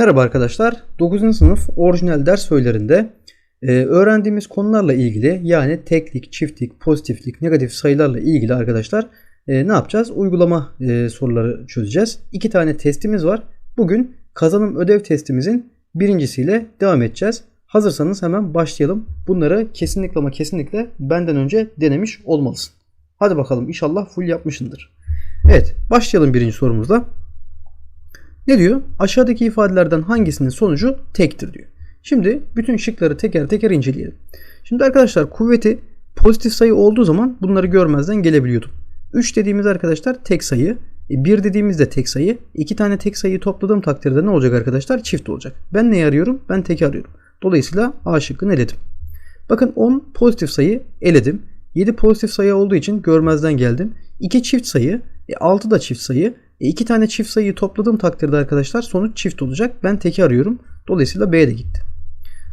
Merhaba arkadaşlar. 9. sınıf orijinal ders öğelerinde e, öğrendiğimiz konularla ilgili yani teklik, çiftlik, pozitiflik, negatif sayılarla ilgili arkadaşlar e, ne yapacağız? Uygulama e, soruları çözeceğiz. İki tane testimiz var. Bugün kazanım ödev testimizin birincisiyle devam edeceğiz. Hazırsanız hemen başlayalım. Bunları kesinlikle ama kesinlikle benden önce denemiş olmalısın. Hadi bakalım inşallah full yapmışındır. Evet başlayalım birinci sorumuzla. Ne diyor? Aşağıdaki ifadelerden hangisinin sonucu tektir diyor. Şimdi bütün şıkları teker teker inceleyelim. Şimdi arkadaşlar kuvveti pozitif sayı olduğu zaman bunları görmezden gelebiliyordum. 3 dediğimiz arkadaşlar tek sayı. 1 e, dediğimizde tek sayı. 2 tane tek sayıyı topladığım takdirde ne olacak arkadaşlar? Çift olacak. Ben neyi arıyorum? Ben teki arıyorum. Dolayısıyla A şıkkını eledim. Bakın 10 pozitif sayı eledim. 7 pozitif sayı olduğu için görmezden geldim. 2 çift sayı. 6 e, da çift sayı. E iki tane çift sayıyı topladığım takdirde arkadaşlar sonuç çift olacak. Ben teki arıyorum. Dolayısıyla B de gitti.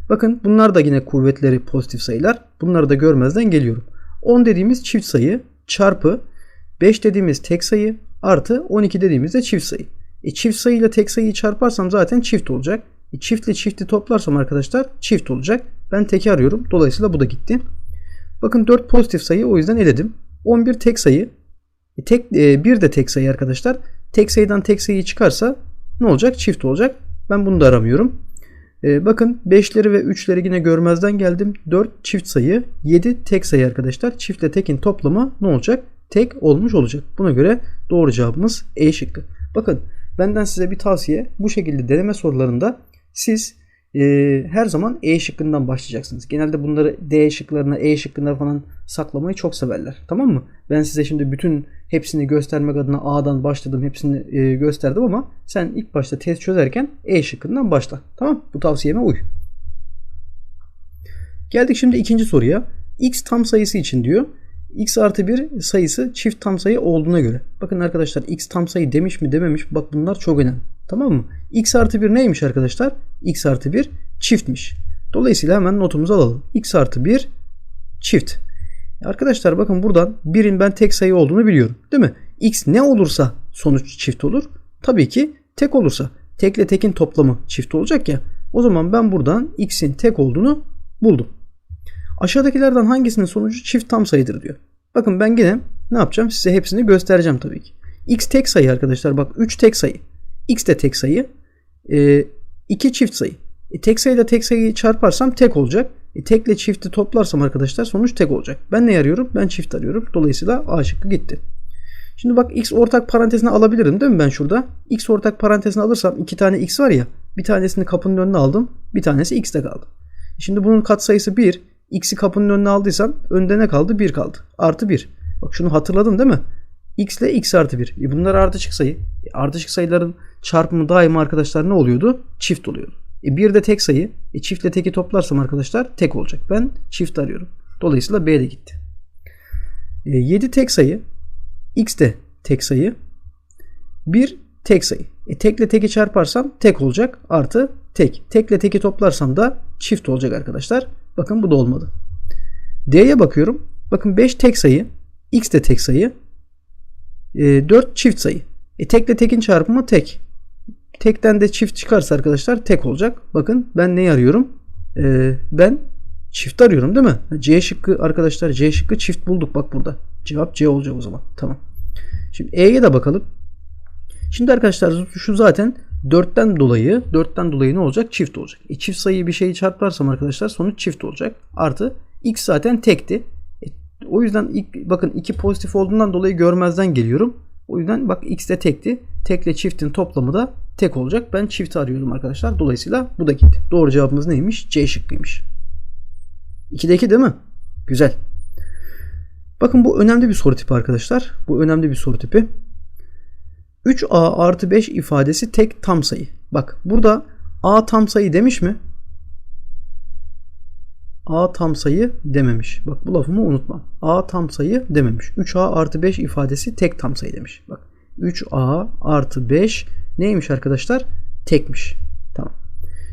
Bakın bunlar da yine kuvvetleri pozitif sayılar. Bunları da görmezden geliyorum. 10 dediğimiz çift sayı çarpı 5 dediğimiz tek sayı artı 12 dediğimiz de çift sayı. E çift sayı ile tek sayıyı çarparsam zaten çift olacak. E çiftle çifti toplarsam arkadaşlar çift olacak. Ben teki arıyorum. Dolayısıyla bu da gitti. Bakın 4 pozitif sayı o yüzden eledim. 11 tek sayı. E tek, e, bir de tek sayı arkadaşlar. Tek sayıdan tek sayıyı çıkarsa ne olacak? Çift olacak. Ben bunu da aramıyorum. Ee, bakın 5'leri ve 3'leri yine görmezden geldim. 4 çift sayı, 7 tek sayı arkadaşlar. Çiftle tekin toplamı ne olacak? Tek olmuş olacak. Buna göre doğru cevabımız E şıkkı. Bakın benden size bir tavsiye. Bu şekilde deneme sorularında siz e, her zaman E şıkkından başlayacaksınız. Genelde bunları D şıklarına, E şıkkına falan saklamayı çok severler. Tamam mı? Ben size şimdi bütün hepsini göstermek adına A'dan başladım. Hepsini e, gösterdim ama sen ilk başta test çözerken E şıkkından başla. Tamam? Bu tavsiyeme uy. Geldik şimdi ikinci soruya. X tam sayısı için diyor. X artı 1 sayısı çift tam sayı olduğuna göre. Bakın arkadaşlar X tam sayı demiş mi dememiş mi? Bak bunlar çok önemli. Tamam mı? X artı 1 neymiş arkadaşlar? X artı 1 çiftmiş. Dolayısıyla hemen notumuzu alalım. X artı 1 çift. Arkadaşlar bakın buradan 1'in ben tek sayı olduğunu biliyorum. Değil mi? X ne olursa sonuç çift olur. Tabii ki tek olursa. Tekle tekin toplamı çift olacak ya. O zaman ben buradan x'in tek olduğunu buldum. Aşağıdakilerden hangisinin sonucu çift tam sayıdır diyor. Bakın ben yine ne yapacağım? Size hepsini göstereceğim tabii ki. X tek sayı arkadaşlar. Bak 3 tek sayı. X de tek sayı. 2 e, çift sayı. E, tek sayıyla tek sayıyı çarparsam tek olacak. E, tekle çifti toplarsam arkadaşlar sonuç tek olacak. Ben ne arıyorum? Ben çift arıyorum. Dolayısıyla A şıkkı gitti. Şimdi bak x ortak parantezine alabilirim değil mi ben şurada? x ortak parantezine alırsam iki tane x var ya. Bir tanesini kapının önüne aldım. Bir tanesi x'te kaldı. Şimdi bunun katsayısı 1. x'i kapının önüne aldıysam önde ne kaldı? 1 kaldı. Artı 1. Bak şunu hatırladın değil mi? X ile x artı 1. E bunlar ardışık sayı. E ardışık sayıların çarpımı daima arkadaşlar ne oluyordu? Çift oluyordu. E bir de tek sayı. E çiftle teki toplarsam arkadaşlar tek olacak. Ben çift arıyorum. Dolayısıyla B de gitti. E, 7 tek sayı. X de tek sayı. 1 tek sayı. E tekle teki çarparsam tek olacak. Artı tek. Tekle teki toplarsam da çift olacak arkadaşlar. Bakın bu da olmadı. D'ye bakıyorum. Bakın 5 tek sayı. X de tek sayı. E, 4 çift sayı. E tekle tekin çarpımı tek. Tekten de çift çıkarsa arkadaşlar tek olacak. Bakın ben neyi arıyorum? Ee, ben çift arıyorum değil mi? C şıkkı arkadaşlar C şıkkı çift bulduk bak burada. Cevap C olacak o zaman. Tamam. Şimdi E'ye de bakalım. Şimdi arkadaşlar şu zaten 4'ten dolayı 4'ten dolayı ne olacak? Çift olacak. E, çift sayıyı bir şeyi çarparsam arkadaşlar sonuç çift olacak. Artı x zaten tekti. O yüzden ilk, bakın iki pozitif olduğundan dolayı görmezden geliyorum. O yüzden bak x de tekti. Tekle çiftin toplamı da tek olacak. Ben çift arıyorum arkadaşlar. Dolayısıyla bu da gitti. Doğru cevabımız neymiş? C şıkkıymış. 2'de 2 değil mi? Güzel. Bakın bu önemli bir soru tipi arkadaşlar. Bu önemli bir soru tipi. 3a artı 5 ifadesi tek tam sayı. Bak burada a tam sayı demiş mi? A tam sayı dememiş. Bak bu lafımı unutma. A tam sayı dememiş. 3A artı 5 ifadesi tek tam sayı demiş. Bak 3A artı 5 neymiş arkadaşlar? Tekmiş. Tamam.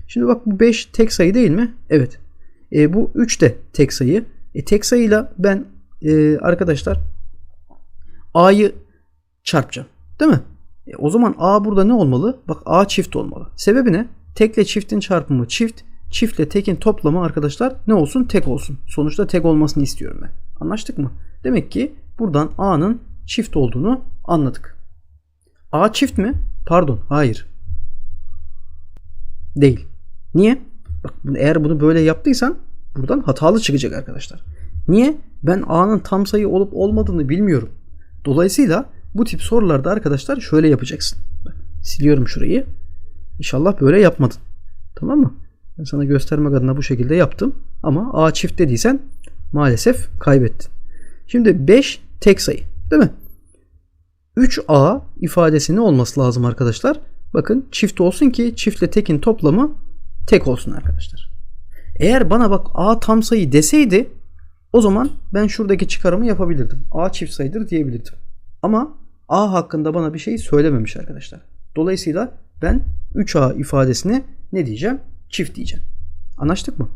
Şimdi bak bu 5 tek sayı değil mi? Evet. E, bu 3 de tek sayı. E, tek sayıyla ben e, arkadaşlar A'yı çarpacağım. Değil mi? E, o zaman A burada ne olmalı? Bak A çift olmalı. Sebebi ne? tekle çiftin çarpımı çift. Çiftle tekin toplamı arkadaşlar ne olsun? Tek olsun. Sonuçta tek olmasını istiyorum ben. Anlaştık mı? Demek ki buradan A'nın çift olduğunu anladık. A çift mi? Pardon. Hayır. Değil. Niye? Bak eğer bunu böyle yaptıysan buradan hatalı çıkacak arkadaşlar. Niye? Ben A'nın tam sayı olup olmadığını bilmiyorum. Dolayısıyla bu tip sorularda arkadaşlar şöyle yapacaksın. Siliyorum şurayı. İnşallah böyle yapmadın. Tamam mı? Ben sana göstermek adına bu şekilde yaptım. Ama A çift dediysen maalesef kaybettin. Şimdi 5 tek sayı. Değil mi? 3A ifadesi ne olması lazım arkadaşlar? Bakın çift olsun ki çiftle tekin toplamı tek olsun arkadaşlar. Eğer bana bak A tam sayı deseydi o zaman ben şuradaki çıkarımı yapabilirdim. A çift sayıdır diyebilirdim. Ama A hakkında bana bir şey söylememiş arkadaşlar. Dolayısıyla ben 3A ifadesine ne diyeceğim? Çift diyeceğim. Anlaştık mı?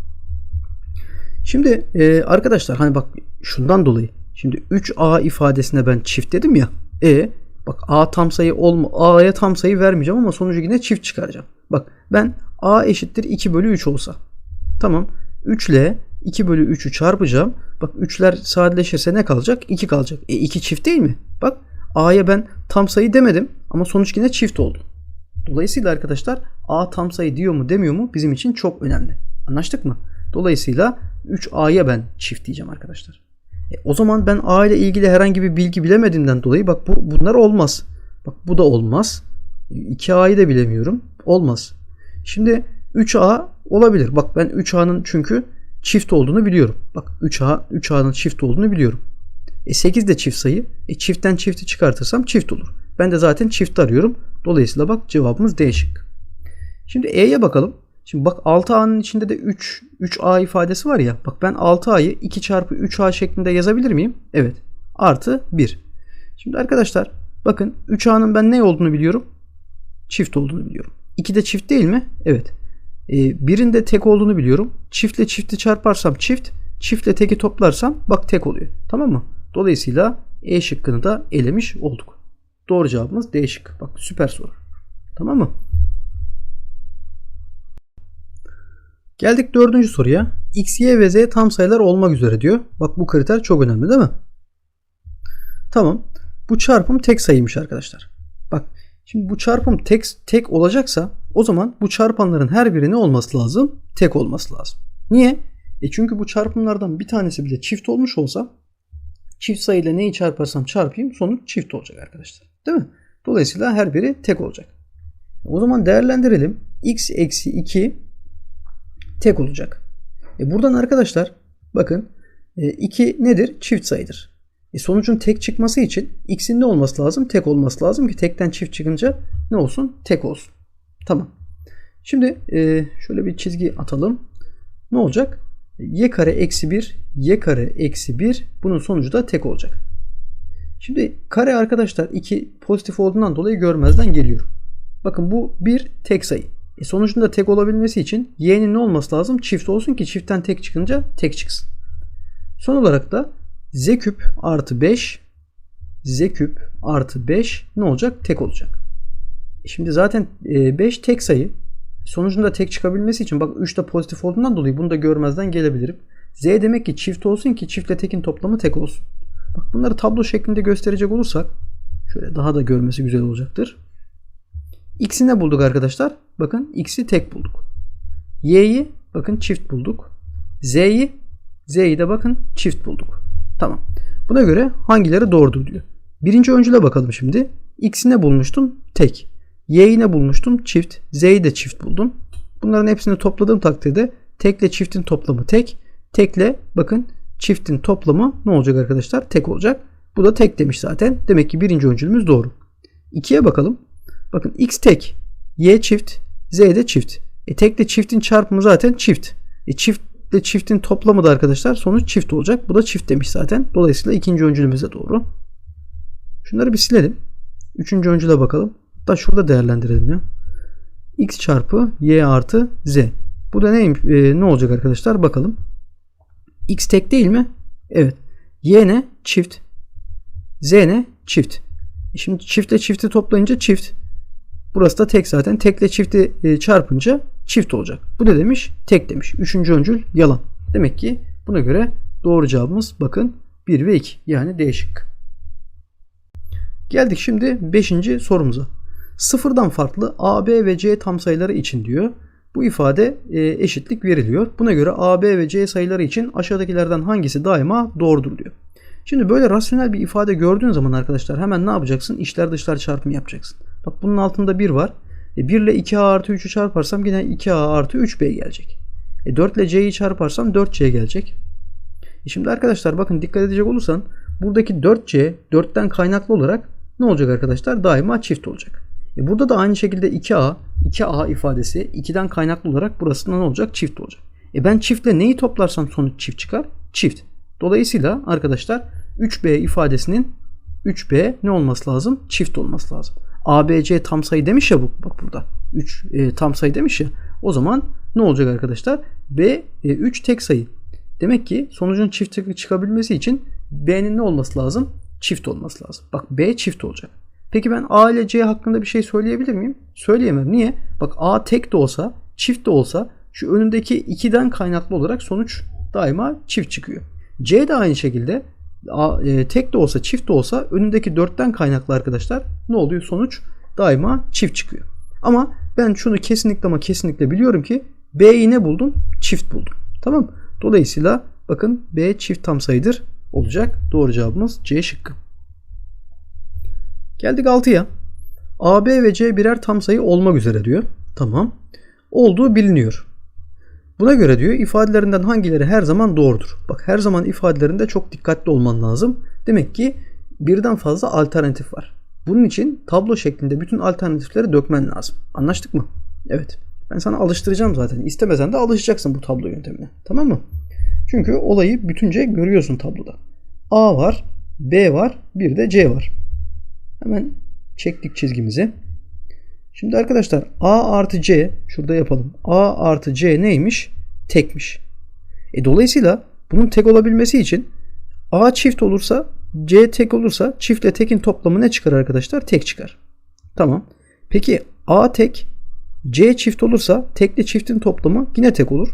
Şimdi e, arkadaşlar hani bak şundan dolayı şimdi 3A ifadesine ben çift dedim ya. E bak A tam sayı olma A'ya tam sayı vermeyeceğim ama sonucu yine çift çıkaracağım. Bak ben A eşittir 2 bölü 3 olsa. Tamam. 3 ile 2 bölü 3'ü çarpacağım. Bak 3'ler sadeleşirse ne kalacak? 2 kalacak. E 2 çift değil mi? Bak A'ya ben tam sayı demedim ama sonuç yine çift oldu. Dolayısıyla arkadaşlar A tam sayı diyor mu demiyor mu bizim için çok önemli. Anlaştık mı? Dolayısıyla 3A'ya ben çift diyeceğim arkadaşlar. E, o zaman ben A ile ilgili herhangi bir bilgi bilemediğimden dolayı bak bu bunlar olmaz. Bak bu da olmaz. 2A'yı da bilemiyorum. Olmaz. Şimdi 3A olabilir. Bak ben 3A'nın çünkü çift olduğunu biliyorum. Bak 3A 3A'nın çift olduğunu biliyorum. E 8 de çift sayı. E çiftten çifti çıkartırsam çift olur. Ben de zaten çift arıyorum. Dolayısıyla bak cevabımız D şık. Şimdi E'ye bakalım. Şimdi bak 6A'nın içinde de 3 3A ifadesi var ya. Bak ben 6A'yı 2 çarpı 3A şeklinde yazabilir miyim? Evet. Artı 1. Şimdi arkadaşlar bakın 3A'nın ben ne olduğunu biliyorum? Çift olduğunu biliyorum. 2 de çift değil mi? Evet. Ee, birinde tek olduğunu biliyorum. Çiftle çifti çarparsam çift. Çiftle teki toplarsam bak tek oluyor. Tamam mı? Dolayısıyla E şıkkını da elemiş olduk. Doğru cevabımız D şıkkı. Bak süper soru. Tamam mı? Geldik dördüncü soruya. X, Y ve Z tam sayılar olmak üzere diyor. Bak bu kriter çok önemli değil mi? Tamam. Bu çarpım tek sayıymış arkadaşlar. Bak şimdi bu çarpım tek, tek olacaksa o zaman bu çarpanların her biri ne olması lazım? Tek olması lazım. Niye? E çünkü bu çarpımlardan bir tanesi bile çift olmuş olsa çift sayıyla neyi çarparsam çarpayım sonuç çift olacak arkadaşlar. Değil mi? Dolayısıyla her biri tek olacak. O zaman değerlendirelim. x eksi 2 tek olacak. E buradan arkadaşlar bakın 2 e, nedir? Çift sayıdır. E sonucun tek çıkması için x'in ne olması lazım? Tek olması lazım ki tekten çift çıkınca ne olsun? Tek olsun. Tamam. Şimdi e, şöyle bir çizgi atalım. Ne olacak? y kare eksi 1, y kare eksi 1 bunun sonucu da tek olacak. Şimdi kare arkadaşlar 2 pozitif olduğundan dolayı görmezden geliyorum. Bakın bu bir tek sayı. E sonucunda tek olabilmesi için y'nin ne olması lazım? Çift olsun ki çiftten tek çıkınca tek çıksın. Son olarak da z küp artı 5 z küp artı 5 ne olacak? Tek olacak. E şimdi zaten 5 e, tek sayı. Sonucunda tek çıkabilmesi için bak 3 de pozitif olduğundan dolayı bunu da görmezden gelebilirim. Z demek ki çift olsun ki çiftle tekin toplamı tek olsun. Bak bunları tablo şeklinde gösterecek olursak şöyle daha da görmesi güzel olacaktır. X'i ne bulduk arkadaşlar? Bakın X'i tek bulduk. Y'yi bakın çift bulduk. Z'yi Z'yi de bakın çift bulduk. Tamam. Buna göre hangileri doğrudur diyor. Birinci öncüle bakalım şimdi. X'i ne bulmuştum? Tek. Y'yi ne bulmuştum? Çift. Z'yi de çift buldum. Bunların hepsini topladığım takdirde tekle çiftin toplamı tek. Tekle bakın çiftin toplamı ne olacak arkadaşlar? Tek olacak. Bu da tek demiş zaten. Demek ki birinci öncülümüz doğru. 2'ye bakalım. Bakın x tek, y çift, z de çift. E tekle çiftin çarpımı zaten çift. E çiftle çiftin toplamı da arkadaşlar sonuç çift olacak. Bu da çift demiş zaten. Dolayısıyla ikinci öncülümüz de doğru. Şunları bir silelim. Üçüncü öncüle bakalım. Hatta şurada değerlendirelim ya. x çarpı y artı z. Bu da neymiş? E, ne olacak arkadaşlar? Bakalım. X tek değil mi? Evet. Y ne? Çift. Z ne? Çift. E şimdi çiftle çifti toplayınca çift. Burası da tek zaten. Tekle çifti e, çarpınca çift olacak. Bu ne demiş? Tek demiş. Üçüncü öncül yalan. Demek ki buna göre doğru cevabımız bakın 1 ve 2 yani D şıkkı. Geldik şimdi 5. sorumuza. Sıfırdan farklı A, B ve C tam sayıları için diyor. Bu ifade e, eşitlik veriliyor. Buna göre A, B ve C sayıları için aşağıdakilerden hangisi daima doğrudur diyor. Şimdi böyle rasyonel bir ifade gördüğün zaman arkadaşlar hemen ne yapacaksın? İçler dışlar çarpımı yapacaksın. Bak bunun altında 1 var. E 1 ile 2A artı 3'ü çarparsam yine 2A artı 3B gelecek. E 4 ile C'yi çarparsam 4C gelecek. E şimdi arkadaşlar bakın dikkat edecek olursan buradaki 4C 4'ten kaynaklı olarak ne olacak arkadaşlar? Daima çift olacak. E burada da aynı şekilde 2A, 2A ifadesi 2'den kaynaklı olarak burasında ne olacak? Çift olacak. E ben çiftle neyi toplarsam sonuç çift çıkar? Çift. Dolayısıyla arkadaşlar 3B ifadesinin 3B ne olması lazım? Çift olması lazım. ABC tam sayı demiş ya bu bak burada. 3 e, tam sayı demiş ya. O zaman ne olacak arkadaşlar? B e, 3 tek sayı. Demek ki sonucun çift çıkabilmesi için B'nin ne olması lazım? Çift olması lazım. Bak B çift olacak. Peki ben A ile C hakkında bir şey söyleyebilir miyim? Söyleyemem. Niye? Bak A tek de olsa, çift de olsa şu önündeki 2'den kaynaklı olarak sonuç daima çift çıkıyor. C de aynı şekilde A, e, tek de olsa çift de olsa önündeki 4'ten kaynaklı arkadaşlar ne oluyor? Sonuç daima çift çıkıyor. Ama ben şunu kesinlikle ama kesinlikle biliyorum ki B'yi ne buldum? Çift buldum. Tamam Dolayısıyla bakın B çift tam sayıdır olacak. Doğru cevabımız C şıkkı. Geldik 6'ya. A, B ve C birer tam sayı olmak üzere diyor. Tamam. Olduğu biliniyor. Buna göre diyor ifadelerinden hangileri her zaman doğrudur. Bak her zaman ifadelerinde çok dikkatli olman lazım. Demek ki birden fazla alternatif var. Bunun için tablo şeklinde bütün alternatifleri dökmen lazım. Anlaştık mı? Evet. Ben sana alıştıracağım zaten. İstemesen de alışacaksın bu tablo yöntemine. Tamam mı? Çünkü olayı bütünce görüyorsun tabloda. A var, B var, bir de C var. Hemen çektik çizgimizi. Şimdi arkadaşlar A artı C şurada yapalım. A artı C neymiş? Tekmiş. E dolayısıyla bunun tek olabilmesi için A çift olursa C tek olursa çiftle tekin toplamı ne çıkar arkadaşlar? Tek çıkar. Tamam. Peki A tek C çift olursa tekle çiftin toplamı yine tek olur.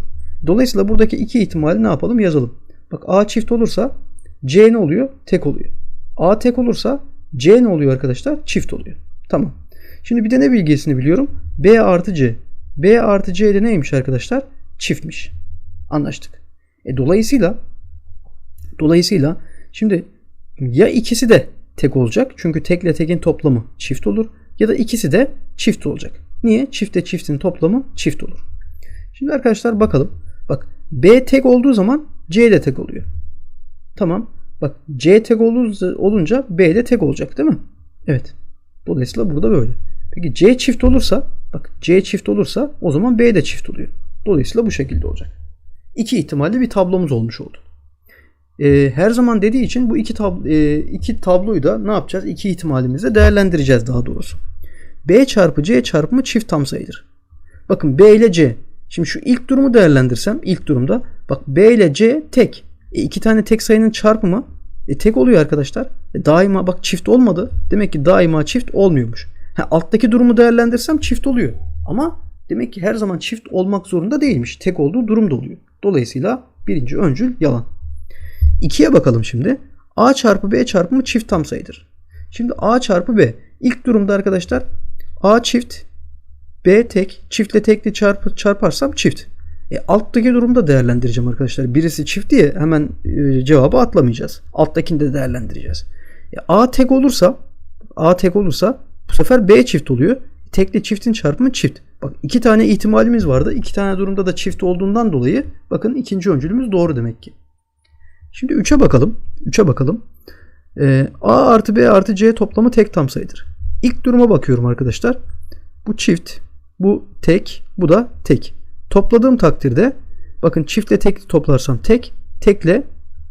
Dolayısıyla buradaki iki ihtimali ne yapalım? Yazalım. Bak A çift olursa C ne oluyor? Tek oluyor. A tek olursa C ne oluyor arkadaşlar? Çift oluyor. Tamam. Şimdi bir de ne bilgisini biliyorum? B artı C. B artı C de neymiş arkadaşlar? Çiftmiş. Anlaştık. E dolayısıyla dolayısıyla şimdi ya ikisi de tek olacak. Çünkü tekle tekin toplamı çift olur. Ya da ikisi de çift olacak. Niye? Çifte çiftin toplamı çift olur. Şimdi arkadaşlar bakalım. Bak B tek olduğu zaman C de tek oluyor. Tamam. Bak C tek olunca B de tek olacak değil mi? Evet. Dolayısıyla burada böyle. Peki C çift olursa bak C çift olursa o zaman B de çift oluyor. Dolayısıyla bu şekilde olacak. İki ihtimalli bir tablomuz olmuş oldu. Ee, her zaman dediği için bu iki, tab e, iki tabloyu da ne yapacağız? İki ihtimalimizde değerlendireceğiz daha doğrusu. B çarpı C çarpımı çift tam sayıdır. Bakın B ile C. Şimdi şu ilk durumu değerlendirsem ilk durumda bak B ile C tek. E, iki tane tek sayının çarpımı e, tek oluyor arkadaşlar. E, daima bak çift olmadı. Demek ki daima çift olmuyormuş. Ha, alttaki durumu değerlendirsem çift oluyor. Ama demek ki her zaman çift olmak zorunda değilmiş. Tek olduğu durumda oluyor. Dolayısıyla birinci öncül yalan. 2'ye bakalım şimdi. A çarpı B çarpımı çift tam sayıdır. Şimdi A çarpı B. İlk durumda arkadaşlar A çift B tek çiftle tekli çarp, çarparsam çift. E, alttaki durumda değerlendireceğim arkadaşlar. Birisi çift diye hemen e, cevabı atlamayacağız. Alttakini de değerlendireceğiz. E, A tek olursa A tek olursa bu sefer B çift oluyor. Tekli çiftin çarpımı çift. Bak iki tane ihtimalimiz vardı. İki tane durumda da çift olduğundan dolayı bakın ikinci öncülümüz doğru demek ki. Şimdi 3'e bakalım. 3'e bakalım. E, A artı B artı C toplamı tek tam sayıdır. İlk duruma bakıyorum arkadaşlar. Bu çift, bu tek, bu da tek. Topladığım takdirde bakın çiftle tek toplarsam tek, tekle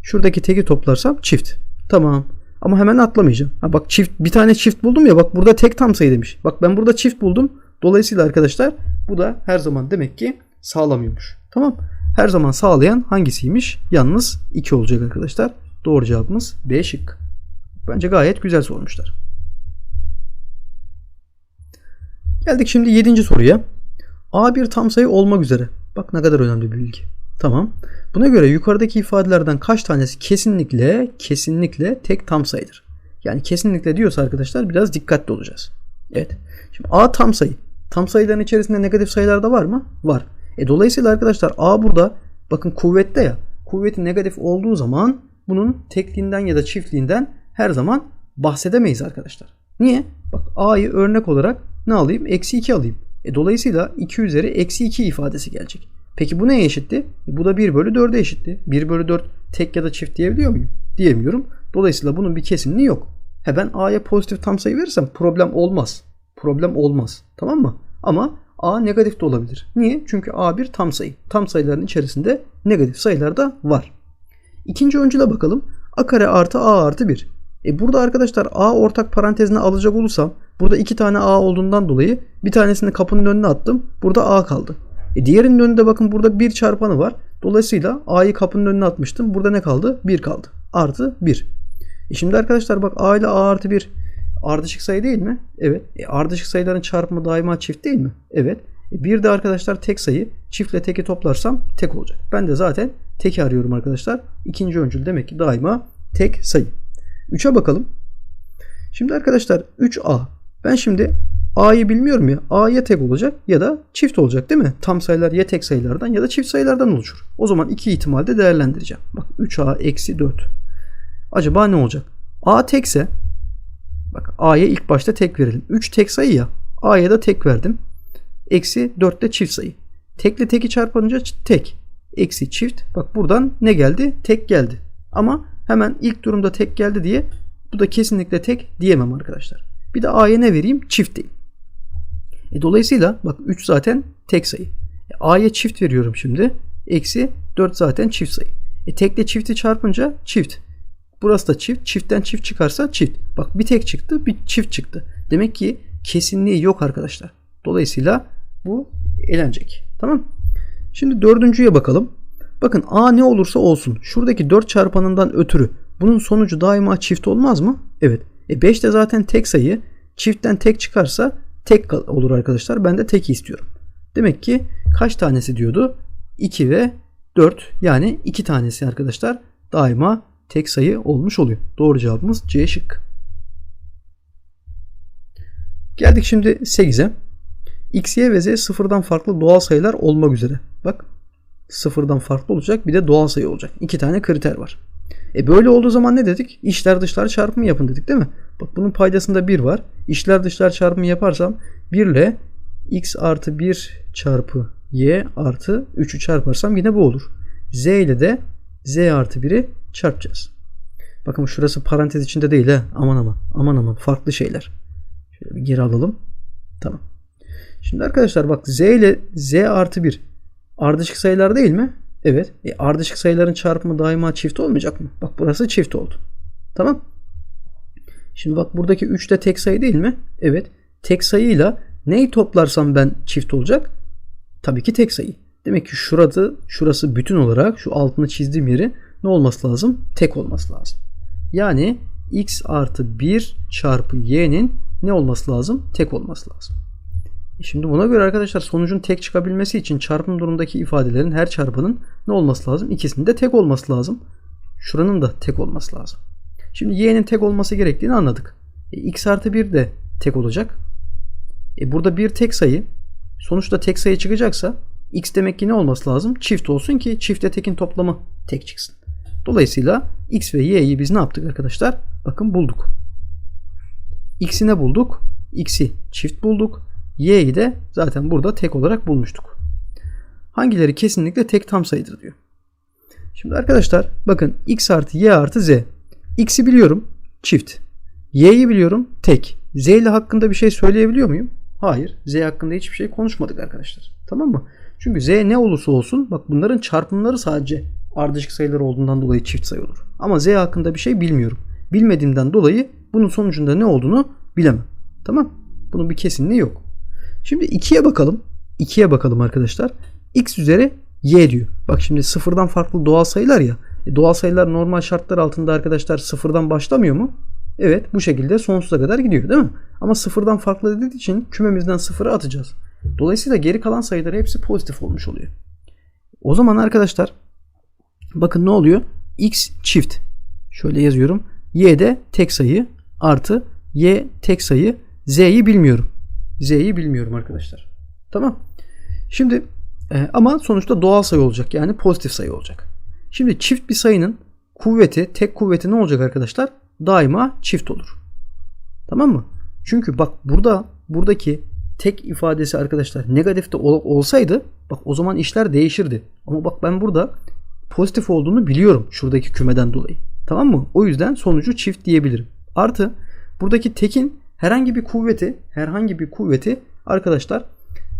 şuradaki teki toplarsam çift. Tamam. Ama hemen atlamayacağım. Ha bak çift bir tane çift buldum ya bak burada tek tam sayı demiş. Bak ben burada çift buldum. Dolayısıyla arkadaşlar bu da her zaman demek ki sağlamıyormuş. Tamam. Her zaman sağlayan hangisiymiş? Yalnız 2 olacak arkadaşlar. Doğru cevabımız B şık. Bence gayet güzel sormuşlar. Geldik şimdi 7. soruya. A bir tam sayı olmak üzere. Bak ne kadar önemli bir bilgi. Tamam. Buna göre yukarıdaki ifadelerden kaç tanesi kesinlikle kesinlikle tek tam sayıdır? Yani kesinlikle diyorsa arkadaşlar biraz dikkatli olacağız. Evet. Şimdi A tam sayı. Tam sayıların içerisinde negatif sayılar da var mı? Var. E dolayısıyla arkadaşlar A burada bakın kuvvette ya. Kuvveti negatif olduğu zaman bunun tekliğinden ya da çiftliğinden her zaman bahsedemeyiz arkadaşlar. Niye? Bak A'yı örnek olarak ne alayım? Eksi 2 alayım. E dolayısıyla 2 üzeri eksi 2 ifadesi gelecek. Peki bu neye eşitti? E bu da 1 bölü 4'e eşitti. 1 bölü 4 tek ya da çift diyebiliyor muyum? Diyemiyorum. Dolayısıyla bunun bir kesinliği yok. He ben A'ya pozitif tam sayı verirsem problem olmaz. Problem olmaz. Tamam mı? Ama A negatif de olabilir. Niye? Çünkü A bir tam sayı. Tam sayıların içerisinde negatif sayılar da var. İkinci öncüle bakalım. A kare artı A artı 1. E burada arkadaşlar A ortak parantezine alacak olursam burada iki tane A olduğundan dolayı bir tanesini kapının önüne attım. Burada A kaldı. E diğerinin önünde bakın burada 1 çarpanı var. Dolayısıyla A'yı kapının önüne atmıştım. Burada ne kaldı? 1 kaldı. Artı 1. E şimdi arkadaşlar bak A ile A artı 1 ardışık sayı değil mi? Evet. E ardışık sayıların çarpımı daima çift değil mi? Evet. E bir de arkadaşlar tek sayı. Çiftle teki toplarsam tek olacak. Ben de zaten teki arıyorum arkadaşlar. İkinci öncül demek ki daima tek sayı. 3'e bakalım. Şimdi arkadaşlar 3A. Ben şimdi A'yı bilmiyorum ya. A ya tek olacak ya da çift olacak değil mi? Tam sayılar ya tek sayılardan ya da çift sayılardan oluşur. O zaman iki ihtimalde değerlendireceğim. Bak 3A eksi 4. Acaba ne olacak? A tekse bak A'ya ilk başta tek verelim. 3 tek sayı ya. A'ya da tek verdim. Eksi 4 de çift sayı. Tekle teki çarpınca tek. Eksi çift. Bak buradan ne geldi? Tek geldi. Ama hemen ilk durumda tek geldi diye bu da kesinlikle tek diyemem arkadaşlar. Bir de A'ya ne vereyim? Çift diyeyim. E dolayısıyla bak 3 zaten tek sayı. E A'ya çift veriyorum şimdi. Eksi 4 zaten çift sayı. E tekle çifti çarpınca çift. Burası da çift. Çiftten çift çıkarsa çift. Bak bir tek çıktı bir çift çıktı. Demek ki kesinliği yok arkadaşlar. Dolayısıyla bu elenecek. Tamam. Şimdi dördüncüye bakalım. Bakın A ne olursa olsun. Şuradaki 4 çarpanından ötürü bunun sonucu daima çift olmaz mı? Evet. E 5 de zaten tek sayı. Çiftten tek çıkarsa tek olur arkadaşlar. Ben de tek istiyorum. Demek ki kaç tanesi diyordu? 2 ve 4 yani 2 tanesi arkadaşlar daima tek sayı olmuş oluyor. Doğru cevabımız C şık. Geldik şimdi 8'e. X, Y ve Z sıfırdan farklı doğal sayılar olmak üzere. Bak sıfırdan farklı olacak bir de doğal sayı olacak. İki tane kriter var. E böyle olduğu zaman ne dedik? İşler dışlar çarpımı yapın dedik değil mi? Bak bunun paydasında 1 var. İşler dışlar çarpımı yaparsam 1 ile x artı 1 çarpı y artı 3'ü çarparsam yine bu olur. z ile de z artı 1'i çarpacağız. Bakın şurası parantez içinde değil ha. Aman aman. Aman aman. Farklı şeyler. Şöyle bir geri alalım. Tamam. Şimdi arkadaşlar bak z ile z artı 1 ardışık sayılar değil mi? Evet. E, ardışık sayıların çarpımı daima çift olmayacak mı? Bak burası çift oldu. Tamam. Şimdi bak buradaki 3 de tek sayı değil mi? Evet. Tek sayıyla neyi toplarsam ben çift olacak? Tabii ki tek sayı. Demek ki şurası, şurası bütün olarak şu altını çizdiğim yeri ne olması lazım? Tek olması lazım. Yani x artı 1 çarpı y'nin ne olması lazım? Tek olması lazım. Şimdi buna göre arkadaşlar sonucun tek çıkabilmesi için çarpım durumundaki ifadelerin her çarpanın ne olması lazım? İkisinin de tek olması lazım. Şuranın da tek olması lazım. Şimdi y'nin tek olması gerektiğini anladık. E, x artı 1 de tek olacak. E, burada bir tek sayı. Sonuçta tek sayı çıkacaksa x demek ki ne olması lazım? Çift olsun ki çiftle tekin toplamı tek çıksın. Dolayısıyla x ve y'yi biz ne yaptık arkadaşlar? Bakın bulduk. x'i ne bulduk? x'i çift bulduk. Y'yi de zaten burada tek olarak bulmuştuk. Hangileri kesinlikle tek tam sayıdır diyor. Şimdi arkadaşlar bakın x artı y artı z. X'i biliyorum çift. Y'yi biliyorum tek. Z ile hakkında bir şey söyleyebiliyor muyum? Hayır. Z hakkında hiçbir şey konuşmadık arkadaşlar. Tamam mı? Çünkü Z ne olursa olsun bak bunların çarpımları sadece ardışık sayılar olduğundan dolayı çift sayı olur. Ama Z hakkında bir şey bilmiyorum. Bilmediğimden dolayı bunun sonucunda ne olduğunu bilemem. Tamam? Bunun bir kesinliği yok. Şimdi 2'ye bakalım. 2'ye bakalım arkadaşlar. X üzeri Y diyor. Bak şimdi sıfırdan farklı doğal sayılar ya. E doğal sayılar normal şartlar altında arkadaşlar sıfırdan başlamıyor mu? Evet bu şekilde sonsuza kadar gidiyor değil mi? Ama sıfırdan farklı dediği için kümemizden sıfırı atacağız. Dolayısıyla geri kalan sayılar hepsi pozitif olmuş oluyor. O zaman arkadaşlar bakın ne oluyor? X çift. Şöyle yazıyorum. Y de tek sayı artı Y tek sayı. Z'yi bilmiyorum. Z'yi bilmiyorum arkadaşlar. Tamam. Şimdi e, ama sonuçta doğal sayı olacak. Yani pozitif sayı olacak. Şimdi çift bir sayının kuvveti, tek kuvveti ne olacak arkadaşlar? Daima çift olur. Tamam mı? Çünkü bak burada buradaki tek ifadesi arkadaşlar negatifte ol, olsaydı bak o zaman işler değişirdi. Ama bak ben burada pozitif olduğunu biliyorum şuradaki kümeden dolayı. Tamam mı? O yüzden sonucu çift diyebilirim. Artı buradaki tekin herhangi bir kuvveti herhangi bir kuvveti arkadaşlar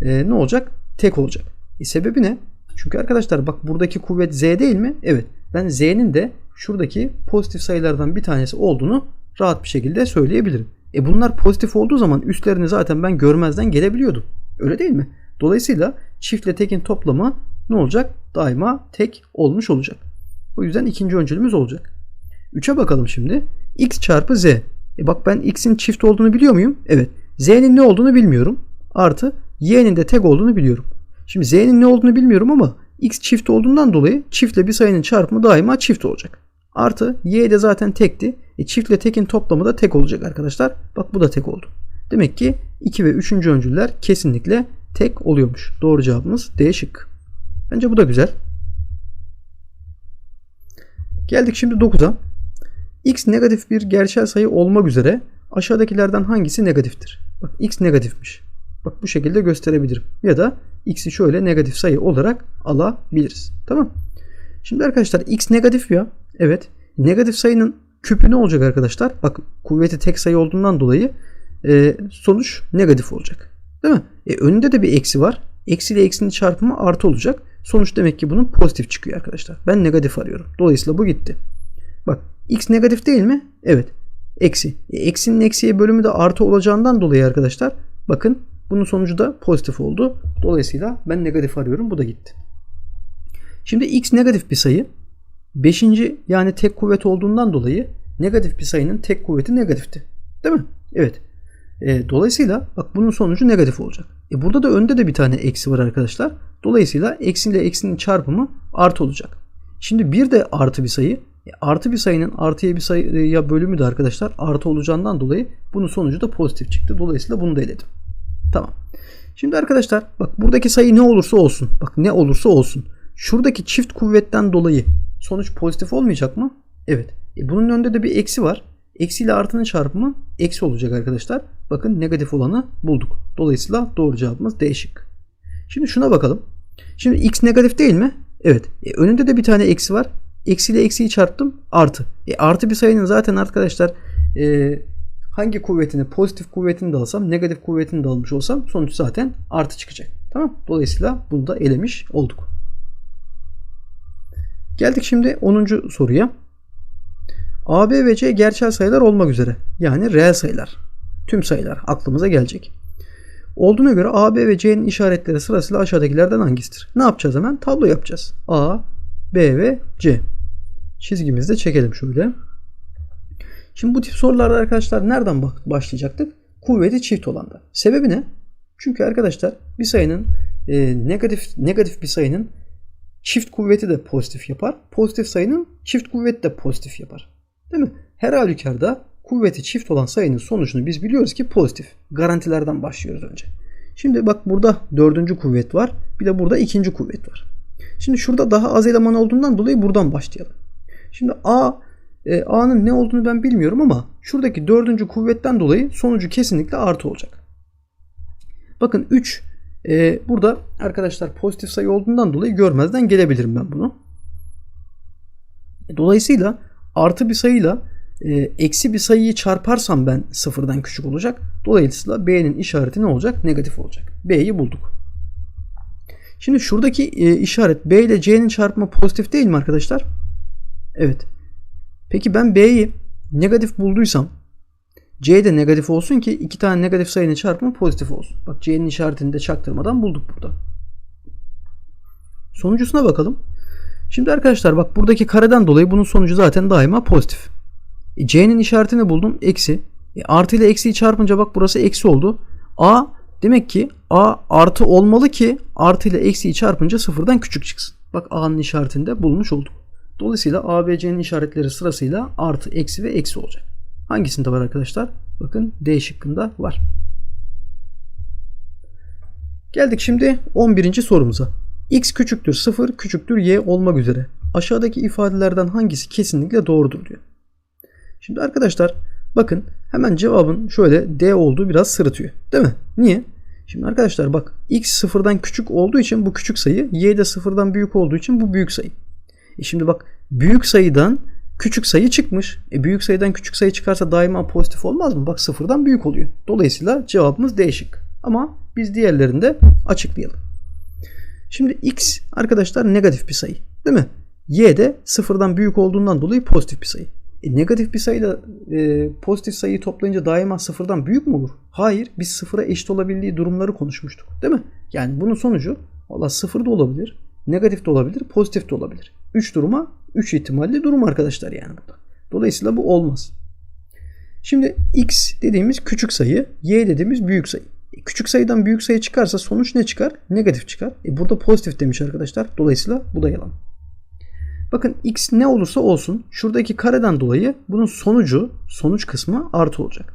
e, ne olacak? Tek olacak. E, sebebi ne? Çünkü arkadaşlar bak buradaki kuvvet z değil mi? Evet. Ben z'nin de şuradaki pozitif sayılardan bir tanesi olduğunu rahat bir şekilde söyleyebilirim. E bunlar pozitif olduğu zaman üstlerini zaten ben görmezden gelebiliyordum. Öyle değil mi? Dolayısıyla çiftle tekin toplamı ne olacak? Daima tek olmuş olacak. O yüzden ikinci öncülümüz olacak. 3'e bakalım şimdi. x çarpı z. E bak ben x'in çift olduğunu biliyor muyum? Evet. z'nin ne olduğunu bilmiyorum. Artı y'nin de tek olduğunu biliyorum. Şimdi z'nin ne olduğunu bilmiyorum ama x çift olduğundan dolayı çiftle bir sayının çarpımı daima çift olacak. Artı y de zaten tekti. E, çiftle tekin toplamı da tek olacak arkadaşlar. Bak bu da tek oldu. Demek ki 2 ve 3. öncüller kesinlikle tek oluyormuş. Doğru cevabımız D şık. Bence bu da güzel. Geldik şimdi 9'a. X negatif bir gerçel sayı olmak üzere aşağıdakilerden hangisi negatiftir? Bak x negatifmiş. Bak bu şekilde gösterebilirim. Ya da x'i şöyle negatif sayı olarak alabiliriz. Tamam. Şimdi arkadaşlar x negatif ya. Evet. Negatif sayının küpü ne olacak arkadaşlar? Bak kuvveti tek sayı olduğundan dolayı e, sonuç negatif olacak. Değil mi? E, önünde de bir eksi var. Eksi ile eksinin çarpımı artı olacak. Sonuç demek ki bunun pozitif çıkıyor arkadaşlar. Ben negatif arıyorum. Dolayısıyla bu gitti. Bak x negatif değil mi? Evet. Eksi. E, eksinin eksiye bölümü de artı olacağından dolayı arkadaşlar bakın bunun sonucu da pozitif oldu. Dolayısıyla ben negatif arıyorum. Bu da gitti. Şimdi x negatif bir sayı. Beşinci yani tek kuvvet olduğundan dolayı negatif bir sayının tek kuvveti negatifti. Değil mi? Evet. E, dolayısıyla bak bunun sonucu negatif olacak. E, burada da önde de bir tane eksi var arkadaşlar. Dolayısıyla eksi ile eksinin çarpımı artı olacak. Şimdi bir de artı bir sayı. E, artı bir sayının artıya bir sayıya bölümü de arkadaşlar artı olacağından dolayı bunun sonucu da pozitif çıktı. Dolayısıyla bunu da eledim. Tamam. Şimdi arkadaşlar bak buradaki sayı ne olursa olsun. Bak ne olursa olsun. Şuradaki çift kuvvetten dolayı sonuç pozitif olmayacak mı? Evet. E bunun önünde de bir eksi var. Eksi ile artının çarpımı eksi olacak arkadaşlar. Bakın negatif olanı bulduk. Dolayısıyla doğru cevabımız D. Şimdi şuna bakalım. Şimdi x negatif değil mi? Evet. E önünde de bir tane eksi var. Eksi eksiyi çarptım. Artı. E artı bir sayının zaten arkadaşlar e, hangi kuvvetini pozitif kuvvetini de alsam negatif kuvvetini de almış olsam sonuç zaten artı çıkacak. Tamam. Dolayısıyla bunu da elemiş olduk. Geldik şimdi 10. soruya. A, B ve C gerçel sayılar olmak üzere. Yani reel sayılar. Tüm sayılar aklımıza gelecek. Olduğuna göre A, B ve C'nin işaretleri sırasıyla aşağıdakilerden hangisidir? Ne yapacağız hemen? Tablo yapacağız. A, B ve C. Çizgimizi de çekelim şöyle. Şimdi bu tip sorularda arkadaşlar nereden başlayacaktık? Kuvveti çift olanda. Sebebi ne? Çünkü arkadaşlar bir sayının e, negatif negatif bir sayının çift kuvveti de pozitif yapar. Pozitif sayının çift kuvveti de pozitif yapar. Değil mi? Her halükarda kuvveti çift olan sayının sonucunu biz biliyoruz ki pozitif. Garantilerden başlıyoruz önce. Şimdi bak burada dördüncü kuvvet var. Bir de burada ikinci kuvvet var. Şimdi şurada daha az eleman olduğundan dolayı buradan başlayalım. Şimdi A e, A'nın ne olduğunu ben bilmiyorum ama şuradaki dördüncü kuvvetten dolayı sonucu kesinlikle artı olacak. Bakın 3 e, burada arkadaşlar pozitif sayı olduğundan dolayı görmezden gelebilirim ben bunu. Dolayısıyla artı bir sayıyla e, eksi bir sayıyı çarparsam ben sıfırdan küçük olacak. Dolayısıyla B'nin işareti ne olacak? Negatif olacak. B'yi bulduk. Şimdi şuradaki e, işaret B ile C'nin çarpımı pozitif değil mi arkadaşlar? Evet. Peki ben B'yi negatif bulduysam C de negatif olsun ki iki tane negatif sayının çarpımı pozitif olsun. Bak C'nin işaretini de çaktırmadan bulduk burada. Sonuncusuna bakalım. Şimdi arkadaşlar bak buradaki kareden dolayı bunun sonucu zaten daima pozitif. E, C'nin işaretini buldum. Eksi. E, artı ile eksiyi çarpınca bak burası eksi oldu. A demek ki A artı olmalı ki artı ile eksiyi çarpınca sıfırdan küçük çıksın. Bak A'nın işaretini de bulmuş olduk. Dolayısıyla A, B, C'nin işaretleri sırasıyla artı, eksi ve eksi olacak. Hangisinde var arkadaşlar? Bakın D şıkkında var. Geldik şimdi 11. sorumuza. X küçüktür 0 küçüktür y olmak üzere. Aşağıdaki ifadelerden hangisi kesinlikle doğrudur diyor. Şimdi arkadaşlar bakın hemen cevabın şöyle D olduğu biraz sırıtıyor. Değil mi? Niye? Şimdi arkadaşlar bak x sıfırdan küçük olduğu için bu küçük sayı, y de sıfırdan büyük olduğu için bu büyük sayı. E şimdi bak büyük sayıdan küçük sayı çıkmış. E büyük sayıdan küçük sayı çıkarsa daima pozitif olmaz mı? Bak sıfırdan büyük oluyor. Dolayısıyla cevabımız D şık. Ama biz diğerlerini de açıklayalım. Şimdi x arkadaşlar negatif bir sayı. Değil mi? Y de sıfırdan büyük olduğundan dolayı pozitif bir sayı. E, negatif bir sayıyla e, pozitif sayıyı toplayınca daima sıfırdan büyük mü olur? Hayır. Biz sıfıra eşit olabildiği durumları konuşmuştuk. Değil mi? Yani bunun sonucu valla sıfır da olabilir. Negatif de olabilir. Pozitif de olabilir. 3 duruma 3 ihtimalli durum arkadaşlar yani burada. Dolayısıyla bu olmaz. Şimdi x dediğimiz küçük sayı, y dediğimiz büyük sayı. E, küçük sayıdan büyük sayı çıkarsa sonuç ne çıkar? Negatif çıkar. E burada pozitif demiş arkadaşlar. Dolayısıyla bu da yalan. Bakın x ne olursa olsun şuradaki kareden dolayı bunun sonucu, sonuç kısmı artı olacak.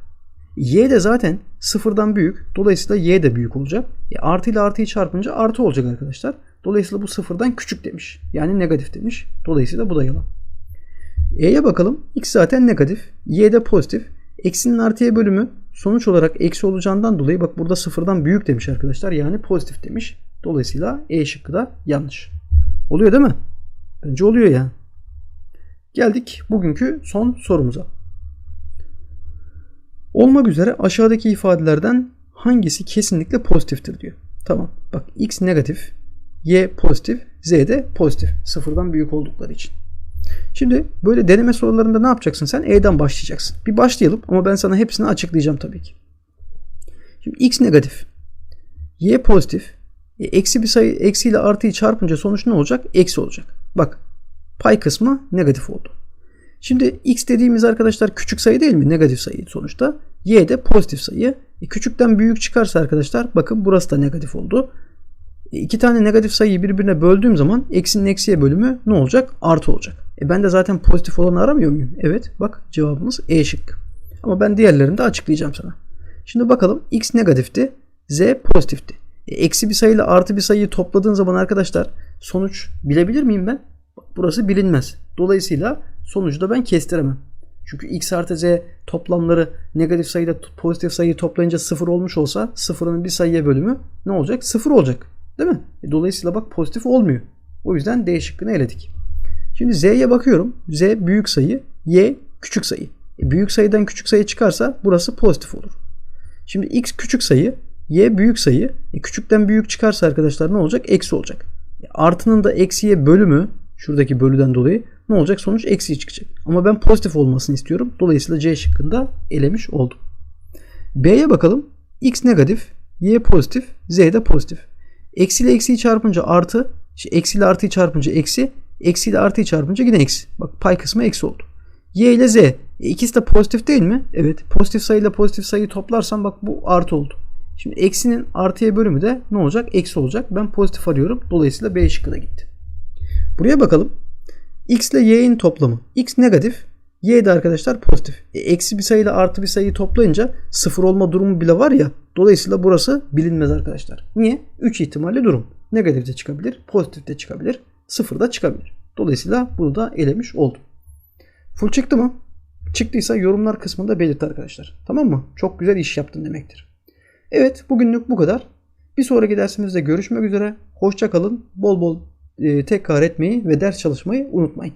Y de zaten sıfırdan büyük. Dolayısıyla y de büyük olacak. E artı ile artıyı çarpınca artı olacak arkadaşlar. Dolayısıyla bu sıfırdan küçük demiş. Yani negatif demiş. Dolayısıyla bu da yalan. E'ye bakalım. X zaten negatif. Y de pozitif. Eksinin artıya bölümü sonuç olarak eksi olacağından dolayı bak burada sıfırdan büyük demiş arkadaşlar. Yani pozitif demiş. Dolayısıyla E şıkkı da yanlış. Oluyor değil mi? Bence oluyor ya. Geldik bugünkü son sorumuza. Olmak üzere aşağıdaki ifadelerden hangisi kesinlikle pozitiftir diyor. Tamam. Bak x negatif, y pozitif, z de pozitif. Sıfırdan büyük oldukları için. Şimdi böyle deneme sorularında ne yapacaksın sen? E'den başlayacaksın. Bir başlayalım ama ben sana hepsini açıklayacağım tabii ki. Şimdi x negatif, y pozitif, e, eksi bir sayı eksiyle artıyı çarpınca sonuç ne olacak? Eksi olacak. Bak pay kısmı negatif oldu. Şimdi x dediğimiz arkadaşlar küçük sayı değil mi? Negatif sayı sonuçta. Y de pozitif sayı. E, küçükten büyük çıkarsa arkadaşlar bakın burası da negatif oldu. E, iki tane negatif sayıyı birbirine böldüğüm zaman eksinin eksiye bölümü ne olacak? Artı olacak. E ben de zaten pozitif olanı aramıyor muyum? Evet bak cevabımız E şık. Ama ben diğerlerini de açıklayacağım sana. Şimdi bakalım x negatifti. Z pozitifti. E, eksi bir sayıyla artı bir sayıyı topladığın zaman arkadaşlar sonuç bilebilir miyim ben? Burası bilinmez. Dolayısıyla sonucu da ben kestiremem. Çünkü x artı z toplamları negatif sayıyla pozitif sayıyı toplayınca sıfır olmuş olsa sıfırın bir sayıya bölümü ne olacak? Sıfır olacak. Değil mi? E, dolayısıyla bak pozitif olmuyor. O yüzden D şıkkını eledik. Şimdi z'ye bakıyorum. z büyük sayı, y küçük sayı. E, büyük sayıdan küçük sayı çıkarsa burası pozitif olur. Şimdi x küçük sayı, y büyük sayı. E, küçükten büyük çıkarsa arkadaşlar ne olacak? Eksi olacak. E, artının da eksiye bölümü şuradaki bölüden dolayı ne olacak? Sonuç eksi çıkacak. Ama ben pozitif olmasını istiyorum. Dolayısıyla C şıkkında elemiş oldum. B'ye bakalım. X negatif, Y pozitif, Z de pozitif. Eksi ile eksiyi çarpınca artı, şey, eksi ile artıyı çarpınca eksi, eksi ile artıyı çarpınca yine eksi. Bak pay kısmı eksi oldu. Y ile Z. E, ikisi de pozitif değil mi? Evet. Pozitif sayı ile pozitif sayıyı toplarsam bak bu artı oldu. Şimdi eksinin artıya bölümü de ne olacak? Eksi olacak. Ben pozitif arıyorum. Dolayısıyla B şıkkı da gitti. Buraya bakalım. X ile y'nin toplamı. X negatif. Y de arkadaşlar pozitif. E, eksi bir sayıyla artı bir sayıyı toplayınca sıfır olma durumu bile var ya. Dolayısıyla burası bilinmez arkadaşlar. Niye? 3 ihtimalli durum. Negatif de çıkabilir, pozitif de çıkabilir, sıfır da çıkabilir. Dolayısıyla bunu da elemiş oldum. Full çıktı mı? Çıktıysa yorumlar kısmında belirt arkadaşlar. Tamam mı? Çok güzel iş yaptın demektir. Evet bugünlük bu kadar. Bir sonraki dersimizde görüşmek üzere. Hoşça kalın. Bol bol tekrar etmeyi ve ders çalışmayı unutmayın.